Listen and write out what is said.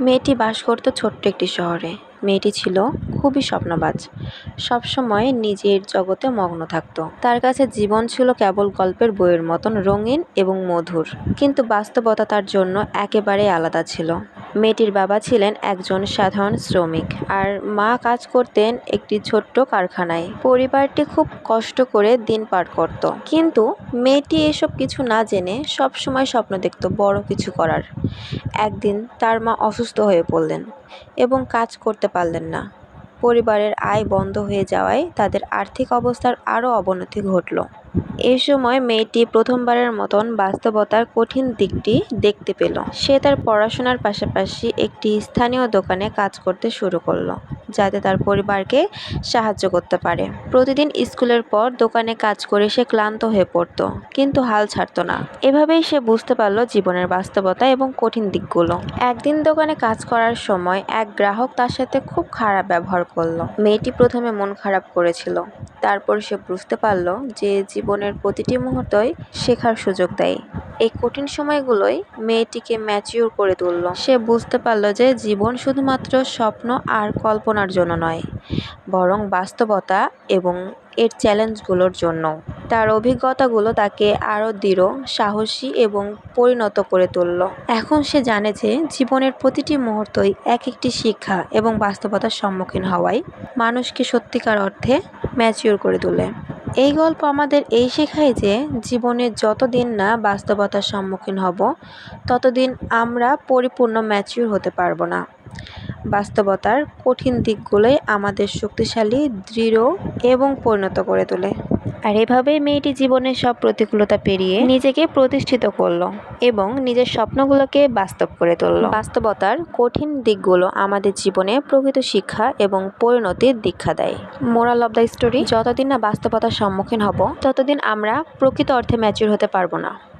মেয়েটি বাস করত ছোট্ট একটি শহরে। মেয়েটি ছিল খুবই স্বপ্নবাজ। সবসময় নিজের জগতে মগ্ন থাকত। তার কাছে জীবন ছিল কেবল গল্পের বইয়ের মতন, রঙিন এবং মধুর। কিন্তু বাস্তবতা তার জন্য একেবারেই আলাদা ছিল। মেয়েটির বাবা ছিলেন একজন সাধারণ শ্রমিক আর মা কাজ করতেন একটি ছোট্ট কারখানায়। পরিবারটি খুব কষ্ট করে দিন পার করত। কিন্তু মেয়েটি এসব কিছু না জেনে সবসময় স্বপ্ন দেখত বড় কিছু করার। একদিন তার মা অসুস্থ হয়ে পড়লেন এবং কাজ করতে পারলেন না। পরিবারের আয় বন্ধ হয়ে যাওয়ায় তাদের আর্থিক অবস্থার আরও অবনতি ঘটল। এই সময় মেয়েটি প্রথমবারের মতন বাস্তবতার কঠিন দিকটি দেখতে পেল। সে তার পড়াশোনার পাশাপাশি একটি স্থানীয় দোকানে কাজ করতে শুরু করল, যাতে তার পরিবারকে সাহায্য করতে পারে। প্রতিদিন স্কুলের পর দোকানে কাজ করে সে ক্লান্ত হয়ে পড়তো, কিন্তু হাল ছাড়তো না। এভাবেই সে বুঝতে পারল জীবনের বাস্তবতা এবং কঠিন দিকগুলো। একদিন দোকানে কাজ করার সময় এক গ্রাহক তার সাথে খুব খারাপ ব্যবহার করল। মেয়েটি প্রথমে মন খারাপ করেছিল, তারপর সে বুঝতে পারল যে জীবনের প্রতিটি মুহূর্তই শেখার সুযোগ দেয়। এই কঠিন সময়গুলোই মেয়েটিকে ম্যাচিওর করে তুললো। সে বুঝতে পারল যে জীবন শুধুমাত্র স্বপ্ন আর কল্পনার জন্য নয়, বরং বাস্তবতা এবং এর চ্যালেঞ্জগুলোর জন্য। তার অভিজ্ঞতাগুলো তাকে আরও দৃঢ়, সাহসী এবং পরিণত করে তুলল। এখন সে জানে যে জীবনের প্রতিটি মুহূর্তই এক একটি শিক্ষা এবং বাস্তবতার সম্মুখীন হওয়াই মানুষকে সত্যিকার অর্থে ম্যাচিওর করে তোলে। এই গল্প আমাদের এই শেখায় যে জীবনে যতদিন না বাস্তবতার সম্মুখীন হব, ততদিন আমরা পরিপূর্ণ ম্যাচিউর হতে পারব না। বাস্তবতার কঠিন দিকগুলোই আমাদের শক্তিশালী, দৃঢ় এবং পরিণত করে তোলে। আর এভাবেই মেয়েটি জীবনের সব প্রতিকূলতা পেরিয়ে নিজেকে প্রতিষ্ঠিত করল এবং নিজের স্বপ্নগুলোকে বাস্তব করে তুললো। বাস্তবতার কঠিন দিকগুলো আমাদের জীবনে প্রকৃত শিক্ষা এবং পরিণতির দীক্ষা দেয়। মোরাল অব দ্য স্টোরি, যতদিন না বাস্তবতার সম্মুখীন হব, ততদিন আমরা প্রকৃত অর্থে ম্যাচিউর হতে পারব না।